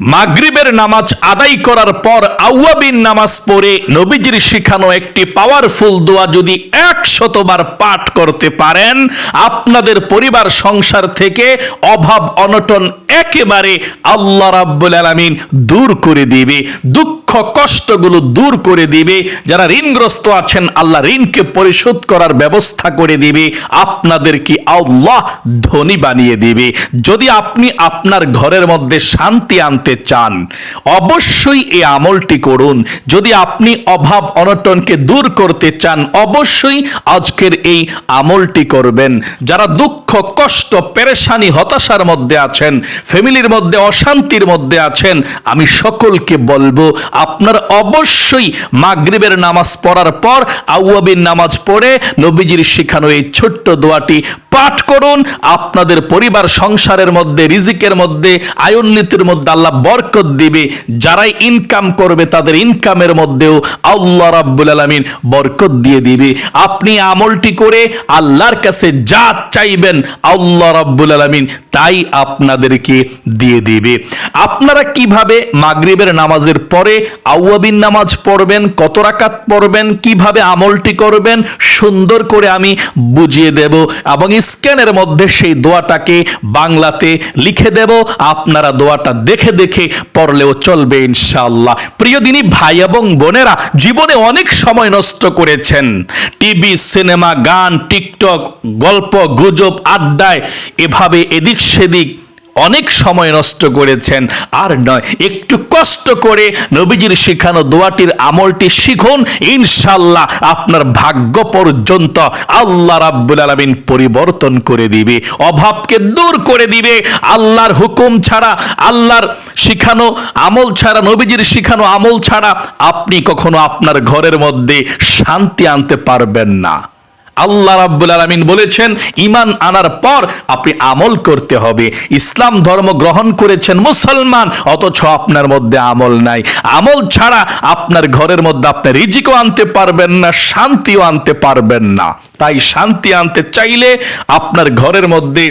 মাগরিবের নামাজ আদায় করার পর আউয়াবিন নামাজ পড়ে নবীজির শিখানো একটি পাওয়ারফুল দোয়া যদি একশতবার পাঠ করতে পারেন, আপনাদের পরিবার সংসার থেকে অভাব অনটন একেবারে আল্লাহ রাব্বুল আলামিন দূর করে দিবে। দুঃখ কষ্টগুলো দূর করে দিবে। যারা ঋণগ্রস্ত আছেন, আল্লাহ ঋণকে পরিশোধ করার ব্যবস্থা করে দিবে। আপনাদেরকে আল্লাহ ধনী বানিয়ে দিবে? যদি আপনি আপনার ঘরের মধ্যে শান্তি আনতে চান, অবশ্যই এই আমলটি করুন। যদি আপনি অভাব অনটনকে দূর করতে চান, অবশ্যই আজকের এই আমলটি করবেন। যারা দুঃখ, কষ্ট, পেরেশানি, হতাশার মধ্যে আছেন, ফ্যামিলির মধ্যে, অশান্তির মধ্যে আছেন, আমি সকলকে বলব আপনার অবশ্যই মাগরিবের নামাজ পড়ার পর আউয়াবিন নামাজ পড়ে নবীজির শিখানো এই ছোট্ট দোয়াটি পাঠ করুন। আপনাদের পরিবার, সংসারের মধ্যে, রিজিকের মধ্যে আয়োন্নতির মধ্যে আল্লাহ বরকত দিবে। যারাই ইনকাম করবে, তাদের ইনকামের মধ্যেও আল্লাহ রাব্বুল আলামিন বরকত দিয়ে দিবে। আপনি আমলটি করে আল্লাহর কাছে যা চাইবেন আল্লাহ রাব্বুল আলামিন তাই আপনাদেরকে দিয়ে দিবে। আপনারা কীভাবে মাগরিবের নামাজের পরে আউয়াবিন নামাজ পড়বেন, কত রাকাত পড়বেন, কীভাবে আমলটি করবেন, সুন্দর করে আমি বুঝিয়ে দেব এবং স্ক্যানের মধ্যে সেই দোয়াটাকে বাংলাতে লিখে দেব। আপনারা দোয়াটা দেখে দেখে পড়লেও চলবে ইনশাআল্লাহ। প্রিয় দিনী ভাই এবং বোনেরা, জীবনে অনেক সময় নষ্ট করেছেন। টিভি, সিনেমা, গান, টিকটক, গল্প, গুজব, আড্ডায় এভাবে এদিক সেদিক অনেক সময় নষ্ট করেছেন। আর নয়, একটু কষ্ট করে নবীজির শিখানো দোয়াটির আমলটি শিখুন ইনশাল্লাহ আপনার ভাগ্য পর্যন্ত আল্লাহ রাব্বুল আলামিন পরিবর্তন করে দিবে, অভাবকে দূর করে দিবে। আল্লাহর হুকুম ছাড়া, আল্লাহর শিখানো আমল ছাড়া, নবীজির শিখানো আমল ছাড়া আপনি কখনো আপনার ঘরের মধ্যে শান্তি আনতে পারবেন না। আল্লাহ রাব্বুল আলামিন বলেছেন ইমান আনার পর আপনি আমল করতে হবে। ইসলাম ধর্ম গ্রহণ করেছেন মুসলমান, অথচ আপনার মধ্যে আমল নাই। আমল ছাড়া আপনার ঘরের মধ্যে আপনি রিজিকও আনতে পারবেন না, শান্তিও আনতে পারবেন না। তাই শান্তি আনতে চাইলে আপনার ঘরের মধ্যে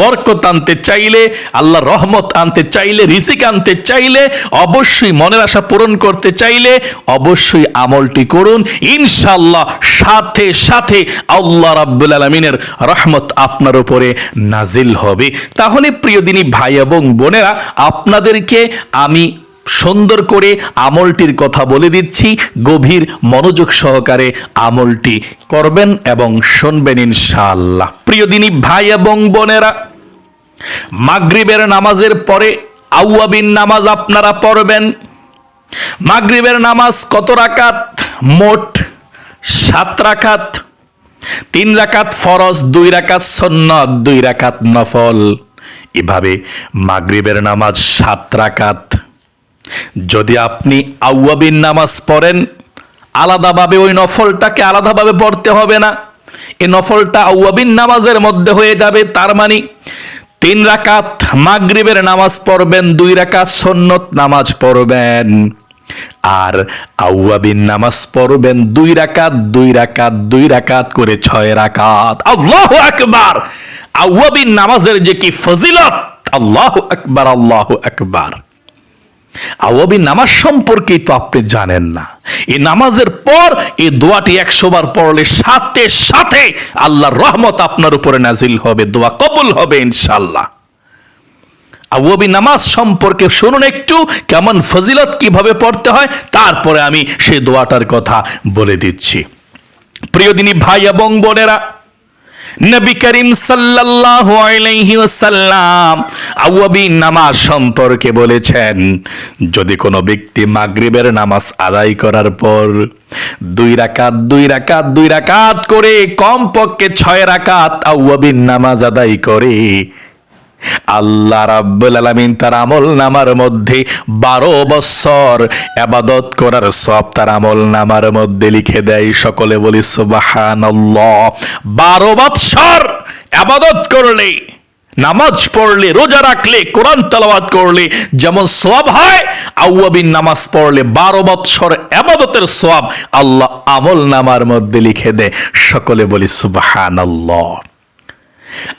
বরকত আনতে চাইলে, আল্লাহ রহমত আনতে চাইলে রিসিক আনতে চাইলে, অবশ্যই মনের আশা পূরণ করতে চাইলে, অবশ্যই আমলটি করুন। ইনশাল্লাহ সাথে সাথে আল্লাহ রাব্বুল আলমিনের রহমত আপনার উপরে নাজিল হবে। তাহলে প্রিয় দিনী ভাই এবং বোনেরা, আপনাদেরকে আমি সুন্দর করে আমলটির কথা বলে দিচ্ছি। গভীর মনোযোগ সহকারে আমলটি করবেন এবং শুনবেন ইনশাআল্লাহ। প্রিয় দিনী ভাই এবং বোনেরা, মাগরিবের নামাজের পরে আউয়াবিন নামাজ আপনারা পড়বেন। মাগরিবের নামাজ কত রাকাত? মোট সাত রাকাত। তিন রাকাত ফরজ, দুই রাকাত সন্ন্যত দুই রাকাত নফল। এভাবে মাগরিবের নামাজ সাত রাকাত। যদি আপনি আউয়াবিন নামাজ পড়েন, আলাদাভাবে ওই নফলটাকে আলাদাভাবে পড়তে হবে না। এই নফলটা আউয়াবিন নামাজের মধ্যে হয়ে যাবে, তার মানে তিন রাকাত মাগরিবের নামাজ পড়বেন, দুই রাকাত সন্নত নামাজ পড়বেন। আর আউয়াবিন নামাজ পড়বেন, দুই রাকাত দুই রাকাত দুই রাকাত করে ছয় রাকাত। আল্লাহ আকবার! আউয়াবিন নামাজের যে কি ফজিলত! আল্লাহ আকবার আল্লাহ আকবার। আওয়াবি নামাজ সম্পর্কেই তো আপনি জানেন না। এই নামাজের পর এই দোয়াটি একশো বার পড়লে সাথে সাথে আল্লাহর রহমত আপনার উপরে নাজিল হবে, দোয়া কবুল হবে ইনশাল্লাহ আউয়াবি নামাজ সম্পর্কে শুনুন একটু, কেমন ফজিলত কীভাবে পড়তে হয়, তারপরে আমি সেই দোয়াটার কথা বলে দিচ্ছি। প্রিয় দিনী ভাই এবং বোনেরা নবী করিম সাল্লাল্লাহু আলাইহি ওয়াসাল্লাম নামাজ সম্পর্কে বলেছেন, যদি কোনো ব্যক্তি মাগরিবের নামাজ আদায় করার পর দুই রাকাত দুই রাকাত দুই রাকাত করে কমপক্ষে ছয় রাকাত আওয়াবিন নামাজ আদায় করে আল্লাহ রাব্বুল আলামিন তার আমল নামার মধ্যে বারো বছর আবাদত করার সব তার আমল নামার মধ্যে লিখে দেয় সকলে বলি, সুবহানাল্লাহ। বারো বছর আবাদত করলে, নামাজ পড়লে, রোজা রাখলে, কোরআন তালাবাদ করলে যেমন সওয়াব হয়, আউয়াবিন নামাজ পড়লে বারো বৎসর আবাদতের সওয়াব আল্লাহ আমল নামার মধ্যে লিখে দেয়, সকলে বলি, সুবহানাল্লাহ।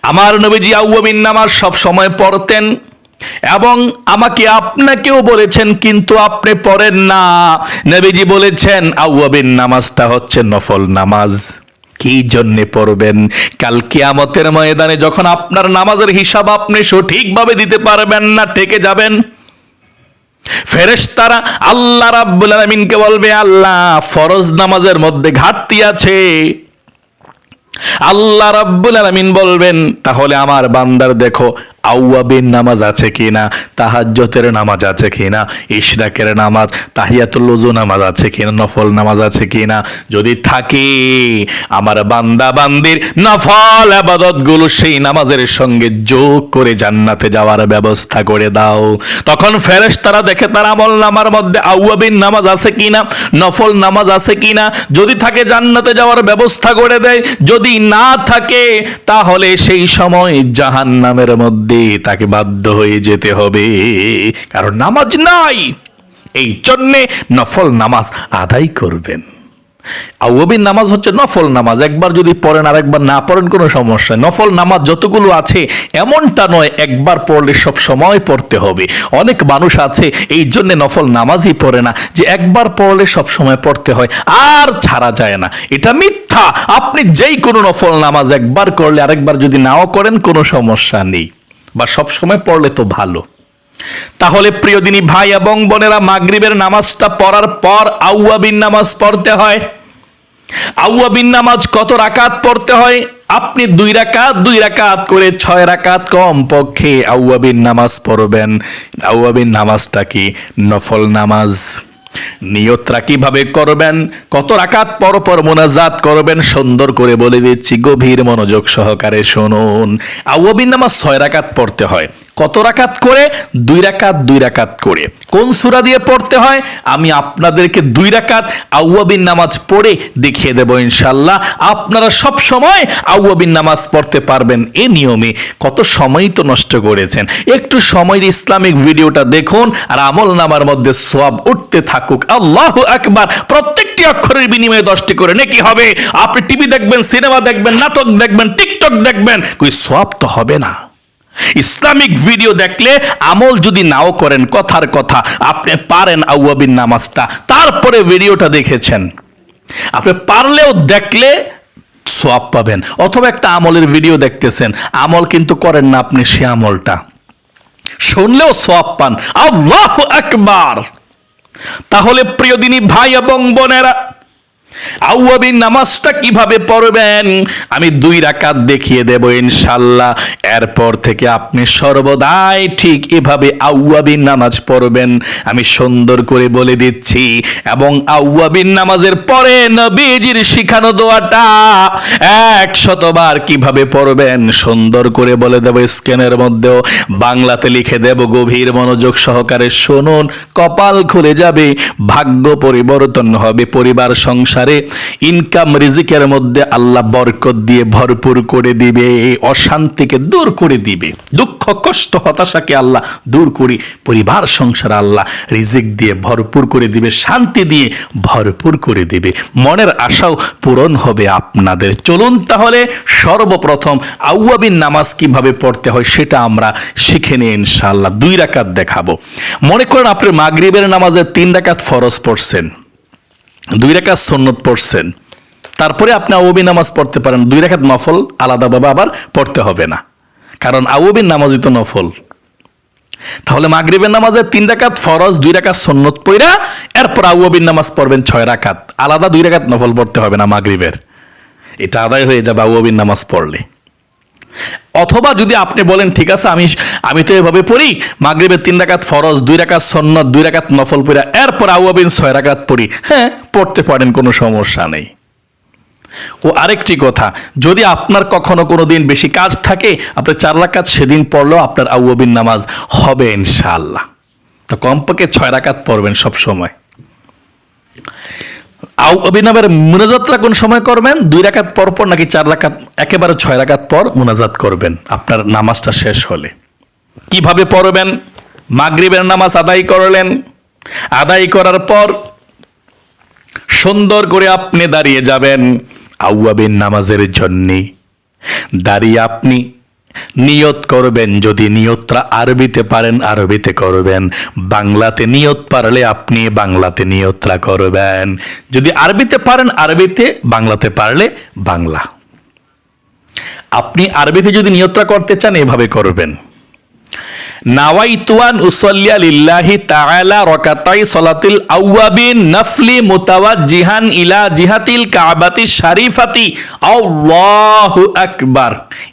আমার নবীজি আউয়াবিন নামাজ সব সময় পড়তেন এবং আমাকে আপনাকেও বলেছেন, কিন্তু আপনি পড়েন না। নবীজি বলেছেন আউয়াবিন নামাজটা হচ্ছে নফল নামাজ। কি জন্যে পড়বেন? কাল কিয়ামতের ময়দানে যখন আপনার নামাজের হিসাব আপনি সঠিকভাবে দিতে পারবেন না, ঠেকে যাবেন। ফেরেশতারা আল্লাহ রাব্বুল আলামিনকে বলবে, আল্লাহ, ফরজ নামাজের মধ্যে ঘাটতি আছে। আল্লাহ রাব্বুল আলামিন বলবেন তাহলে আমার বান্দার দেখো আউয়াবিন নামাজ আছে কি না তাহাজ্জতের নামাজ আছে কিনা, ইশরাকের নামাজ, তাহিয়াতুল ওযু নামাজ আছে কি না নফল নামাজ আছে কি না যদি থাকে, আমার বান্দা বান্দির নফল আবাদতগুলো সেই নামাজের সঙ্গে যোগ করে জান্নাতে যাওয়ার ব্যবস্থা করে দাও। তখন ফেরেশতারা দেখে তার আমল নামার মধ্যে আউয়াবিন নামাজ আছে কি না নফল নামাজ আছে কিনা, যদি থাকে জান্নাতে যাওয়ার ব্যবস্থা করে দেয়, যদি না থাকে, তাহলে সেই সময় জাহান্নামের মধ্যে তাকে বাধ্য হয়ে যেতে হবে। কারণ নামাজ নাই, এই জন্যে নফল নামাজ আদায় করবেন। আউবিন নামাজ হচ্ছে নফল নামাজ, একবার যদি পড়েন আর একবার না পড়েন কোনো সমস্যা। নফল নামাজ যতগুলো আছে, এমনটা নয়, একবার পড়লে সব সময় পড়তে হবে। অনেক মানুষ আছে, এই জন্য নফল নামাজই পড়ে না, যে একবার পড়লে সব সময় পড়তে হয়, আর ছাড়া যায় না। এটা মিথ্যা। আপনি যেই কোনো নফল নামাজ একবার করলে আরেকবার যদি নাও করেন, কোনো সমস্যা নেই। বা সব সময় পড়লে তো ভালো। তাহলে প্রিয় দিনী ভাই এবং বোনেরা, মাগরিবের নামাজটা পড়ার পর আউয়াবিন নামাজ পড়তে হয়। আউয়াবিন নামাজ কত রাকাত পড়তে হয়? আপনি দুই রাকাত দুই রাকাত করে ছয় রাকাত কম পক্ষে আউয়াবিন নামাজ পড়বেন। আউয়াবিন নামাজটা কি? নফল নামাজ। নিয়তরা কীভাবে করবেন? কত রাকাত পরপর পর মোনাজাত করবেন? সুন্দর করে বলে দিচ্ছি, গভীর মনোযোগ সহকারে শুনুন। আউবিন নামাজ ছয় রাকাত পড়তে হয়। কত রাকাত করে? দুই রাকাত দুই রাকাত করে। কোন সূরা দিয়ে পড়তে হয়? আমি আপনাদেরকে দুই রাকাত আউয়াবিন নামাজ পড়ে দেখিয়ে দেব ইনশাল্লাহ আপনারা সব সময় আউয়াবিন নামাজ পড়তে পারবেন এ নিয়মে। কত সময় তো নষ্ট করেছেন। একটু সময়ের ইসলামিক ভিডিওটা দেখুন আর আমল নামার মধ্যে সব উঠতে থাকুক। আল্লাহ আকবার। প্রত্যেকটি অক্ষরের বিনিময়ে দশটি করে নাকি হবে। আপনি টিভি দেখবেন, সিনেমা দেখবেন, নাটক দেখবেন, টিকটক দেখবেন। কই সব তো হবে না। ইসলামিক ভিডিও দেখলে আমল যদি নাও করেন, কথার কথা, আপনি পারেন আউয়াবিন নামাজটা। তারপরে ভিডিওটা দেখেছেন। আপনি পারলেও দেখলে সোয়াব পাবেন। অথবা একটা আমলের ভিডিও দেখতেছেন, আমল কিন্তু করেন না আপনি সে আমলটা। শুনলেও সোয়াব পান। আল্লাহ আকবার! তাহলে প্রিয় দিনী ভাই এবং বোনেরা আউয়াবিন নামাজটা কীভাবে পড়বেন? আমি দুই রাকাত দেখিয়ে দেব ইনশাল্লাহ এরপর থেকে আপনি সর্বদাই ঠিক এভাবে আউয়াবিন নামাজ পড়বেন। আমি সুন্দর করে বলে দিচ্ছি, এবং আউয়াবিন নামাজের পরে নবীজির শিখানো দোয়াটা এক শতবার কীভাবে পড়বেন সুন্দর করে বলে দেব স্ক্যানের মধ্যেও। বাংলাতে লিখে দেব গভীর মনোযোগ সহকারে শুনুন, কপাল খুলে যাবে, ভাগ্য পরিবর্তন হবে, পরিবার সংসারে ইনকাম রিজিকের মধ্যে আল্লাহ বরকত দিয়ে ভরপুর করে দিবে, অশান্তিকে দূর করে দিবে। দুঃখ, কষ্ট, হতাশাকে আল্লাহ দূর করে, পরিবার, সংসার আল্লাহ রিজিক দিয়ে ভরপুর করে দিবে, শান্তি দিয়ে ভরপুর করে দিবে। মনের আশাও পূরণ হবে আপনাদের। চলুন তাহলে সর্বপ্রথম আউয়াবিন নামাজ কীভাবে পড়তে হয় সেটা আমরা শিখে নিই ইনশাআল্লাহ দুই রাকাত দেখাবো। মনে করেন আপনি মাগরিবের নামাজে তিন রাকাত ফরজ পড়ছেন। দুই রেখাত সন্নত পড়ছেন। তারপরে আপনি আউবি নামাজ পড়তে পারেন। দুই রেখাত নফল আলাদাভাবে আবার পড়তে হবে না। কারণ আউবিন নামাজই তো নফল। তাহলে মাগরিবের নামাজে তিন রাকাত ফরজ, দুই রাকাত সন্নত পইরা এরপর আউবিন নামাজ পড়বেন ছয় রাকাত আলাদা দুই রাকাত নফল পড়তে হবে না মাগরিবের। এটা আদায় হয়ে যাবে আউবিন নামাজ পড়লে। অথবা যদি আপনি বলেন, ঠিক আছে, আমি আমি তো এভাবে পড়ি, মাগরিবের তিন রাকাত ফরজ, দুই রাকাত সন্নত, দুই রাকাত নফল পড়া, এরপর আউয়াবিন ছয় রাকাত পড়ি। হ্যাঁ পড়তে পারেন, কোনো সমস্যা নেই। ও আরেকটি কথা, যদি আপনার কখনো কোনো দিন বেশি কাজ থাকে আপনার চার রাকাত সেদিন পড়লেও আপনার আউয়াবিন নামাজ হবে ইনশাআল্লাহ। তো কমপক্ষে ছয় রাকাত পড়বেন সব সময় অভিনবের মুনাজাতটা কোন সময় করবেন? দুই রাকাত পর পর নাকি চার রাকাত, একেবারে ছয় রাকাত পর মুনাজাত করবেন? আপনার নামাজটা শেষ হলে। কীভাবে পড়বেন? মাগরিবের নামাজ আদায় করলেন। আদায় করার পর সুন্দর করে আপনি দাঁড়িয়ে যাবেন। আউয়াবিন নামাজের জন্যে। দাঁড়িয়ে আপনি নিয়ত করবেন, যদি নিয়তটা আরবিতে পারেন, আরবিতে করবেন। বাংলাতে নিয়ত পারলে আপনি বাংলাতে নিয়তটা করবেন। যদি আরবিতে পারেন, আরবিতে, বাংলাতে পারলে বাংলা। আপনি আরবিতে যদি নিয়তটা করতে চান, এভাবে করবেন। নাওয়াইতুয়ান লিল্লাহি রাকাতাই আওয়াবিন নাফলি ইলা জিহাতিল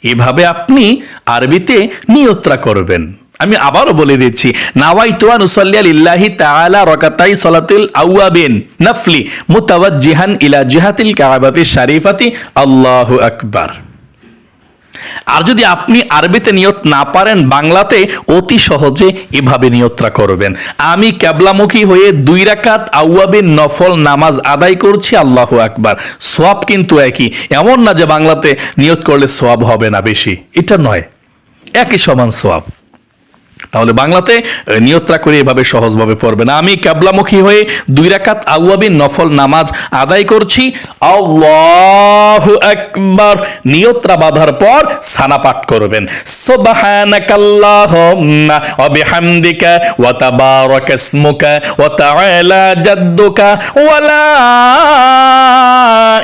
এভাবে আপনি আরবিতে নিয়ত্রা করবেন। আমি আবারও বলে দিচ্ছি, নাওয়াইতুয়ান উসল্লিয়া লিল্লাহি তাআলা রাকাতাই সালাতিল আওয়াবিন নাফলি মুতাওয়াজ্জিহান ইলা জিহাতিল কাবাতি শারিফাতি। আল্লাহু আকবার। আর যদি আপনি আরবিতে নিয়ত না পারেন, বাংলাতে অতি সহজে এভাবে নিয়তরা করবেন। আমি ক্যাবলামুখী হয়ে দুই রাকাত আউয়াবিন নফল নামাজ আদায় করছি, আল্লাহ আকবার। সোয়াব কিন্তু একই। এমন না যে বাংলাতে নিয়ত করলে সোয়াব হবে না বেশি। এটা নয়। একই সমান সোয়াব তাহলে বাংলাতে নিয়ত্রা করে এভাবে সহজভাবে পড়বে না। আমি ক্যাবলামুখী হয়ে দুই রাকাত আউয়াবিন নফল নামাজ আদায় করছি। আকবার। নিয়ত্রা বাঁধার পর সানা পাঠ করবেন। সুবহানাকাল্লাহুম্মা ওয়া জাদ্দুকা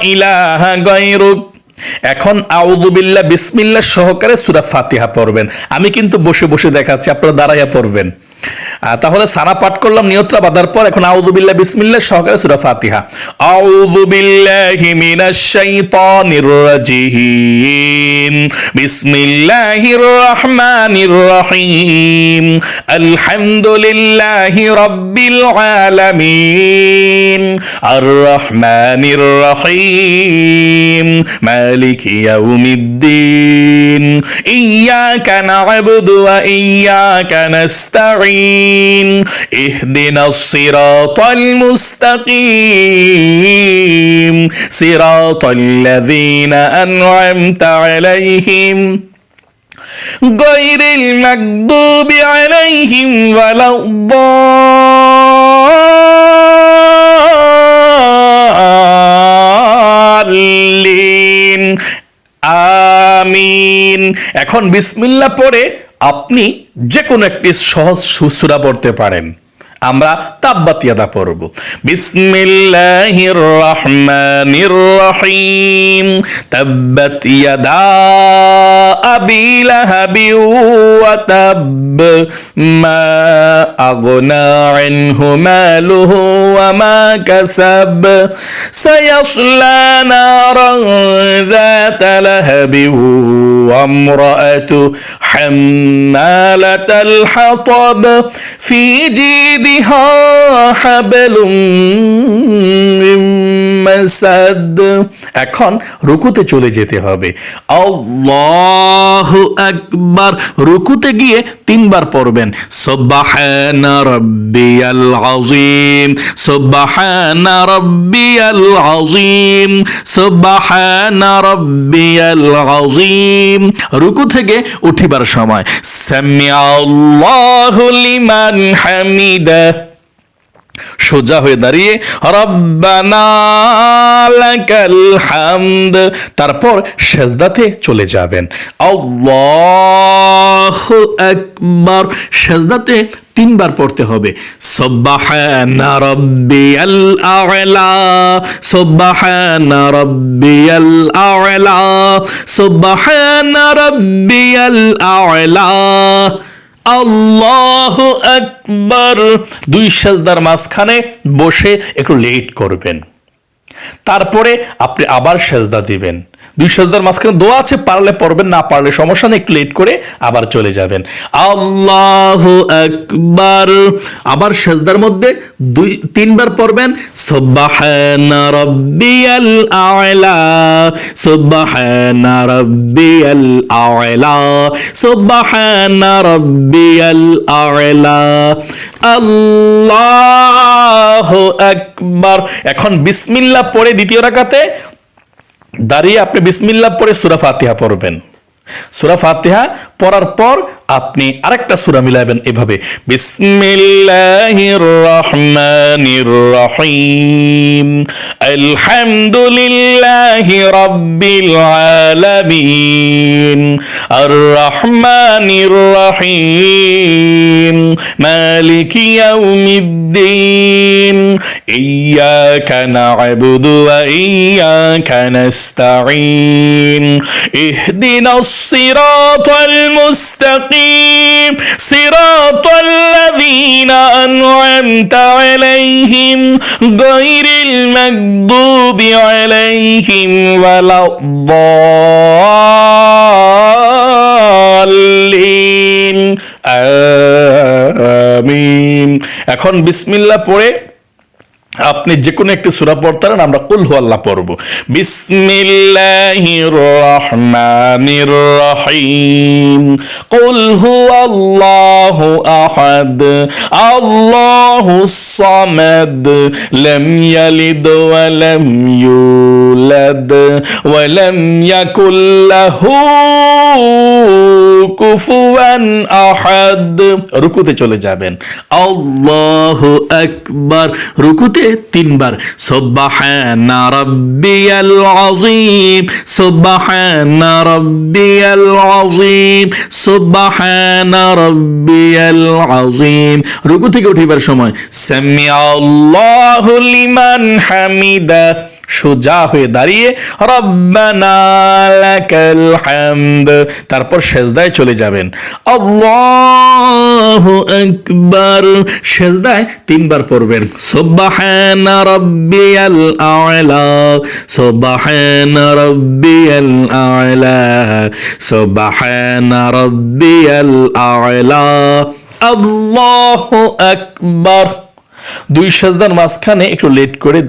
ইলাহা গায়রুক। এখন আউদুবিল্লা বিসমিল্লা সহকারে সুরা ফাতিহা পড়বেন। আমি কিন্তু বসে বসে দেখাচ্ছি, আপনারা দাঁড়াইয়া পড়বেন। তাহলে সানা পাঠ করলাম নিয়তরা বাঁধার পর এখন আউদুবিল্লাহ বিসমিল্লাহ, সহকারে সুরা ফাতিহা। আউদুবিল্লাহি মিনাশ শাইতানির রাজিম। বিসমিল্লাহির রহমানির রহিম। আলহামদুলিল্লাহি রাব্বিল আলামিন। আর রহমানির রহিম। মালিক ইয়াউমিদ্দিন। ইয়াকা না'বুদু ওয়া ইয়াকা নাস্তাঈন। ইহদিনাস সিরাতাল মুস্তাকিম সিরাতাল লাযীনা আন'আমতা আলাইহিম غير المكذوب عليهم ولا الضالين আমিন এখন বিসমিল্লাহ পড়ে আপনি যে কোনো একটি সহজ সুসুরা পড়তে পারেন। আমরা তাব্বাতিয়াদা পড়ব বিসমিল্লাহির রহমানির রহিম তাব্বাত ইয়াদা আবি লাহাবি ওয়া তাব মা আগনা আনহু মালুহু ওয়া মা কাসাব সায়াসলা নারান ذات لهب وامرأته حمالة الحطب في جيدها حبل من মাসাদ এখন রুকুতে চলে যেতে হবে। আল্লাহ একবার রুকুতে গিয়ে তিনবার পড়বেন। সুবহানা রাব্বিয়াল আযীম, সুবহানা রাব্বিয়াল আযীম, সুবহানা রাব্বিয়াল আযীম। রুকু থেকে উঠিবার সময়। সামি আল্লাহু লিমান হামিদা। সোজা হয়ে দাঁড়িয়ে হামদ। তারপর সেজদাতে চলে যাবেন। আকবার। সেজদাতে তিনবার পড়তে হবে। সুবহানা রাব্বিয়াল আ'লা। সুবহানা রাব্বিয়াল আ'লা। সুবহানা রাব্বিয়াল আ'লা। আল্লাহ একবার দুই সাজদার মাঝখানে বসে একটু লেট করবেন। তারপরে আপনি আবার সেজদা দিবেন। দুই সেজদার মাঝখানে দোয়া আছে, পারলে পড়বেন, না পারলে সমস্যা নেই লেট করে আবার চলে যাবেন। আল্লাহ একবার আবার সেজদার মধ্যে দুই, তিনবার পড়বেন, সুবহানা রাব্বিয়াল আ'লা, সুবহানা রাব্বিয়াল আ'লা, সুবহানা রাব্বিয়াল আ'লা। আল্লাহু আকবার। এখন বিসমিল্লাহ পড়ে দ্বিতীয় রাকাতে দাঁড়িয়ে আপনি বিসমিল্লা পরে সুরা ফাতিহা পড়বেন। সুরা ফাতিহা পড়ার পর আপনি আরেকটা সুরা মিলাবেন এভাবে। বিসমিল্লাহির আলহামদুলিল্লাহি রাব্বিল আলামিন। আর রহমানির রহিম মালিকি ইয়াউমিদ্দিন ওয়া নাস্তাঈন। ইহদিনাস সিরাতাল মুস্তাকিম সিরাতাল লাযীনা আন'আমতা আলাইহিম গায়রিল মাগদুবি আলাইহিম ওয়ালাদ-দাল্লিন আমিন। এখন বিসমিল্লাহ পড়ে আপনি যে কোনো একটি সূরা পড়তে পারেন, আমরা কুল আল্লাহ পড়ব। বিসমিল্লাহির রহমানির রহিম কুল আল্লাহু আহাদ। আল্লাহুস সামাদ। লাম ইয়ালিদ ওয়া লাম ইউলাদ। ওয়া লাম ইয়াকুল লাহু কুফুয়ান আহাদ। রুকুতে চলে যাবেন। আল্লাহু আকবার। রুকুতে তিনবার। সুবহানা রাব্বিয়াল আযীম সুবহানা রাব্বিয়াল রুকু থেকে উঠিবার সময় সামিআল্লাহু লিমান হামিদা। সোজা হয়ে দাঁড়িয়ে হামদ তারপর সেজদায় চলে যাবেন। আল্লাহু আকবার সেজদায় তিনবার পড়বেন। সুবহানা রাব্বিয়াল আ'লা সুবহানা রাব্বিয়াল আ'লা সুবহানা রাব্বিয়াল আ'লা আল্লাহু আকবার দুই সেজদার মাঝখানে একটু লেট করে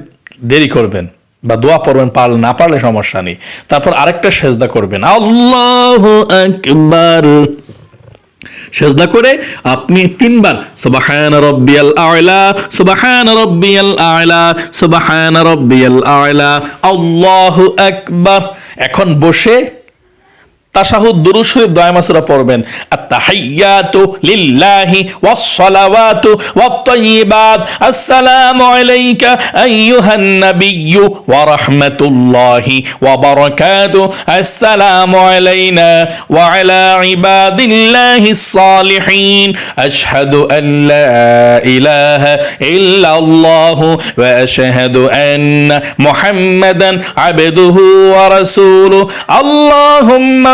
দেরি করবেন। বা দোয়া পড়বেন, পারলে না পারলে সমস্যা নেই। তারপর আরেকটা সেজদা করবেন। আল্লাহ একবার সেজদা করে আপনি তিনবার, সুবাহান রব্বিয়াল আয়লা সুবাহান রব্বিয়াল আয়লা সুবাহান রব্বিয়াল আয়লা আল্লাহু আকবার। এখন বসে তাশাহুদ, দুরূদ শরীফ দোয়া মাসুরা পড়বেন। আত-তাহিয়াতু লিল্লাহি ওয়াস-সালাওয়াতু ওয়াত-তাইয়্যিবাত আসসালামু আলাইকা আইয়ুহান নাবিয়্যু ওয়া রাহমাতুল্লাহি ওয়া বারাকাতুহু আসসালামু আলাইনা ওয়া আলা ইবাদিল্লাহিস সালিহিন আশহাদু আন লা ইলাহা ইল্লাল্লাহু ওয়া আশহাদু আন্না মুহাম্মাদান আবদুহু ওয়া রাসূলুহু। আল্লাহুম্মা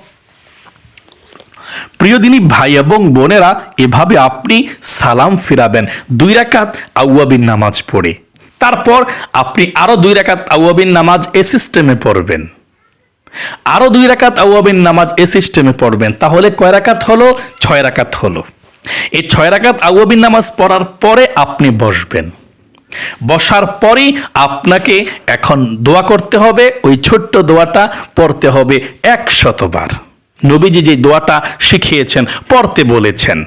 প্রিয় দিনী ভাই এবং বোনেরা, এভাবে আপনি সালাম ফিরাবেন। দুই রাকাত আউয়াবিন নামাজ পড়ে। তারপর আপনি আরও দুই রাকাত আউয়াবিন নামাজ এ সিস্টেমে পড়বেন। আরও দুই রাকাত আউয়াবিন নামাজ এ সিস্টেমে পড়বেন। তাহলে কয় রাকাত হলো? ছয় রাকাত হলো। এই ছয় রাকাত আউয়াবিন নামাজ পড়ার পরে আপনি বসবেন। বসার পরেই আপনাকে এখন দোয়া করতে হবে। ওই ছোট্ট দোয়াটা পড়তে হবে একশতবার নবীজি যে দোয়াটা শিখিয়েছেন, পড়তে বলেছেন।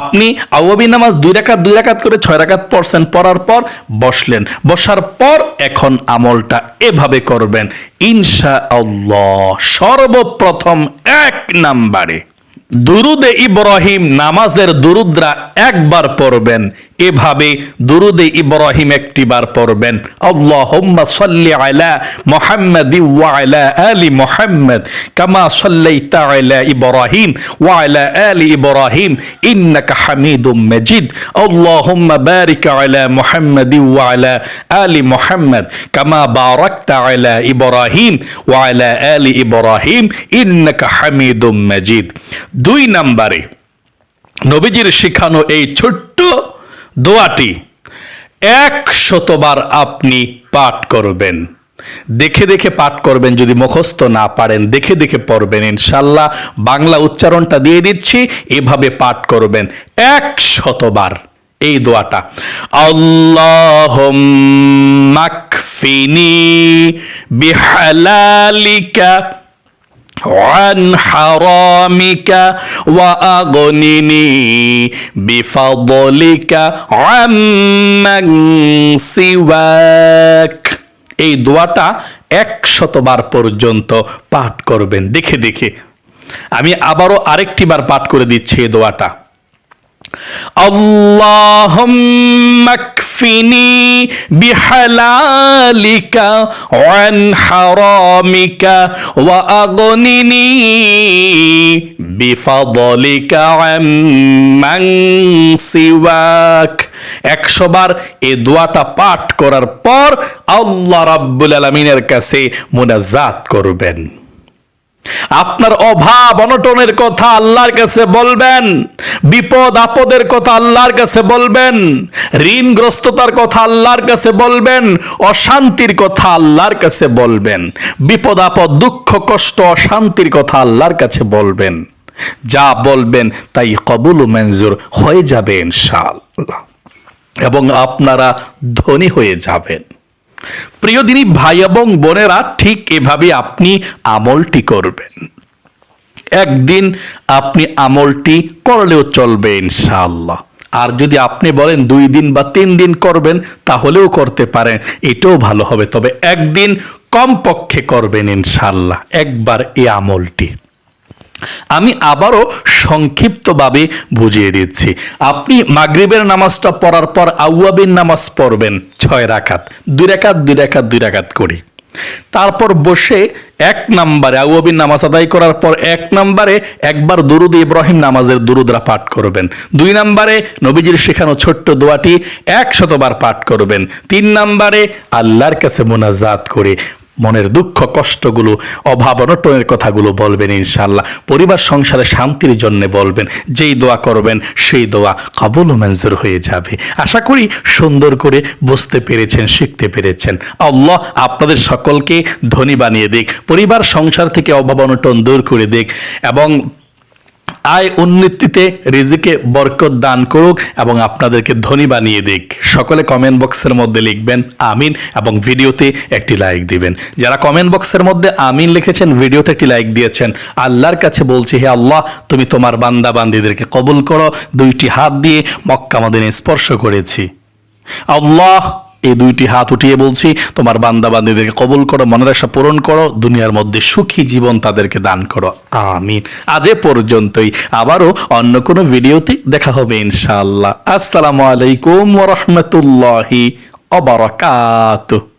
আপনি আওয়াবি নামাজ দুই রাকাত দুই রাকাত করে ছয় রাকাত পড়ছেন, পড়ার পর বসলেন। বসার পর এখন আমলটা এভাবে করবেন ইনশা আল্লাহ সর্বপ্রথম এক নাম্বারে। দুরুদে ইব্রাহিম নামাজের দুরুদ্রা একবার পড়বেন এভাবে দুরুদে ইব্রাহিম একটিবার পড়বেন? কামা দুই নম্বরে নবীজির শিখানো এই ছোট্ট দোয়াটি এক শতবার আপনি পাঠ করবেন। দেখে দেখে পাঠ করবেন, যদি মুখস্থ না পারেন, দেখে দেখে পড়বেন ইনশাল্লাহ বাংলা উচ্চারণটা দিয়ে দিচ্ছি, এভাবে পাঠ করবেন এক শতবার এই দোয়াটা। আল্লাহ মাকফিনি বিহালালিকা عن حرامك وأغنني بفضلك عمن سواك এই দোয়াটা একশতবার পর্যন্ত পাঠ করবেন দেখে দেখে আমি আবারও আরেকটি বার পাঠ করে দিচ্ছি এই দোয়াটা ওয়াকফিনি বিহালালিকা ওয়ান হারামিকা ওয়া আগনিনি বিফাদলিকা আম্মান সিওয়াক একশো বার এ দোয়াটা পাঠ করার পর আল্লাহ রাব্বুল আলামিনের কাছে মোনাজাত করবেন। আপনার অভাব, অনটনের কথা আল্লাহর কাছে বলবেন, বিপদ, আপদের কথা আল্লাহর কাছে বলবেন, ঋণগ্রস্ততার কথা আল্লাহর কাছে বলবেন, অশান্তির কথা আল্লাহর কাছে বলবেন, বিপদ, আপদ, দুঃখ, কষ্ট, অশান্তির কথা আল্লাহর কাছে বলবেন। যা বলবেন তাই কবুল মঞ্জুর হয়ে যাবে ইনশাআল্লাহ। এবং আপনারা ধনী হয়ে যাবেন। প্রিয় দিনী ভাই এবং বোনেরা, ঠিক এভাবে আপনি আমলটি করবেন। একদিন আপনি আমলটি করলেও চলবে ইনশাআল্লাহ। আর যদি আপনি বলেন দুই দিন বা তিন দিন করবেন, তাহলেও করতে পারেন। এটাও ভালো হবে। তবে একদিন কমপক্ষে করবেন ইনশাআল্লাহ, একবার এই আমলটি। আমি আবারও সংক্ষিপ্তভাবে বুঝিয়ে দিচ্ছি। আপনি মাগরিবের নামাজটা পড়ার পর আউয়াবিন নামাজ পড়বেন ছয় রাখাত দুই রাকাত দুই রাকাত দুই রাকাত করে। তারপর বসে এক নাম্বারে আউয়াবিন নামাজ আদায় করার পর এক নাম্বারে একবার দুরুদ ইব্রাহিম নামাজের দুরুদরা পাঠ করবেন। দুই নাম্বারে নবীজির শেখানো ছোট্ট দোয়াটি এক শতবার পাঠ করবেন। তিন নাম্বারে আল্লাহর কাছে মোনাজাত করে মনের দুঃখ, কষ্টগুলো, অভাব, অনটনের কথাগুলো বলবেন ইনশাল্লাহ পরিবার, সংসারে শান্তির জন্যে বলবেন, যেই দোয়া করবেন, সেই দোয়া কাবুল মঞ্জুর হয়ে যাবে। আশা করি সুন্দর করে বুঝতে পেরেছেন, শিখতে পেরেছেন। আল্লাহ আপনাদের সকলকে ধনী বানিয়ে দিক, পরিবার, সংসার থেকে অভাব, অনটন দূর করে দিক এবং আয় উন্নতিতে রিজিকে বরকত দান করুক এবং আপনাদেরকে ধনী বানিয়ে দিক। সকলে কমেন্ট বক্সের মধ্যে লিখবেন, আমিন এবং ভিডিওতে একটি লাইক দিবেন। যারা কমেন্ট বক্সের মধ্যে আমিন লিখেছেন, ভিডিওতে একটি লাইক দিয়েছেন, আল্লাহর কাছে বলছি, হে আল্লাহ, তুমি তোমার বান্দা বান্দিদেরকে কবুল করো। দুইটি হাত দিয়ে মক্কা মদিনে স্পর্শ করেছি। আল্লাহ এই দুইটি হাত উঠিয়ে বলছি, তোমার বান্দা বান্দীদেরকে কবুল করো, মনের আশা পূরণ করো, দুনিয়ার মধ্যে সুখী জীবন তাদেরকে দান করো। আমিন। আজ এ পর্যন্তই। আবারও অন্য কোনো ভিডিওতে দেখা হবে ইনশাআল্লাহ। আসসালামু আলাইকুম ওয়া রাহমাতুল্লাহি ওয়া বারাকাতুহু।